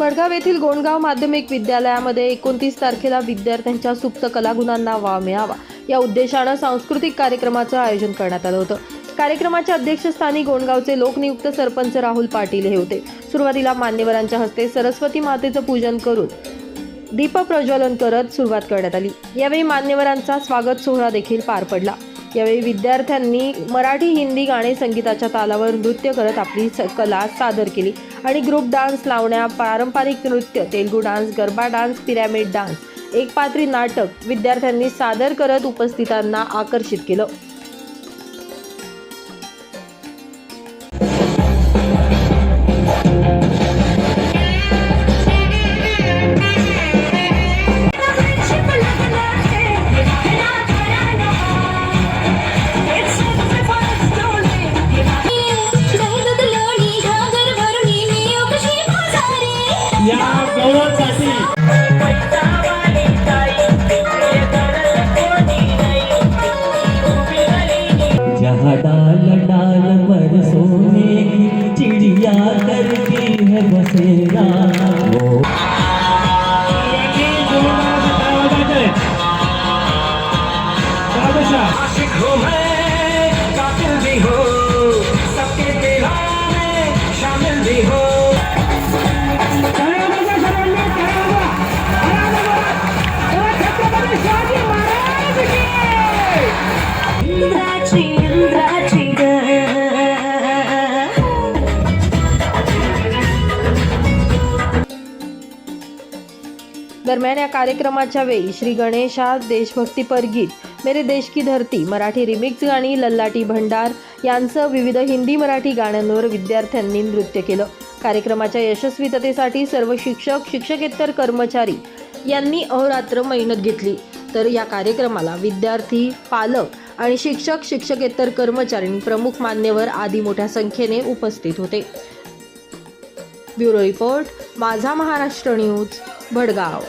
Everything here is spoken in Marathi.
भडगाव येथील गोंडगाव माध्यमिक विद्यालयामध्ये एकोणतीस तारखेला विद्यार्थ्यांच्या सुप्त कलागुणांना वाव मिळावा. या उद्देशानं सांस्कृतिक कार्यक्रमाचं आयोजन करण्यात आलं होतं. कार्यक्रमाच्या अध्यक्षस्थानी गोंडगावचे लोकनियुक्त सरपंच राहुल पाटील हे होते. सुरुवातीला मान्यवरांच्या हस्ते सरस्वती मातेचं पूजन करून दीप प्रज्वलन करत सुरुवात करण्यात आली. यावेळी मान्यवरांचा स्वागत सोहळा देखील पार पडला. यावेळी विद्यार्थ्यांनी मराठी हिंदी गाणे संगीताच्या तालावर नृत्य करत आपली स- कला सादर केली. आणि ग्रुप डान्स लावण्या पारंपरिक नृत्य Telugu dance garba dance pyramid dance एकपात्री नाटक विद्यार्थ्यांनी सादर करत उपस्थितांना आकर्षित केलं. या गौरवासाठी. जहाँ डाल डाल पर सोने की चिड़िया करती है बसेरा। वो आशिक हूँ मैं कातिल भी हूँ। दरम्यान या कार्यक्रमाच्या वेळी श्री गणेशा देशभक्तीपर गीत मेरे देश की धरती मराठी रिमिक्स गाणी लल्लाटी भंडार यांचं विविध हिंदी मराठी गाण्यांवर विद्यार्थ्यांनी नृत्य केलं. कार्यक्रमाच्या यशस्वीततेसाठी सर्व शिक्षक शिक्षकेतर कर्मचारी यांनी अहोरात्र मेहनत घेतली. तर या कार्यक्रमाला विद्यार्थी पालक आणि शिक्षक शिक्षकेतर कर्मचारी प्रमुख मान्यवर आदी मोठ्या संख्येने उपस्थित होते. ब्युरो रिपोर्ट माझा महाराष्ट्र न्यूज भडगाव.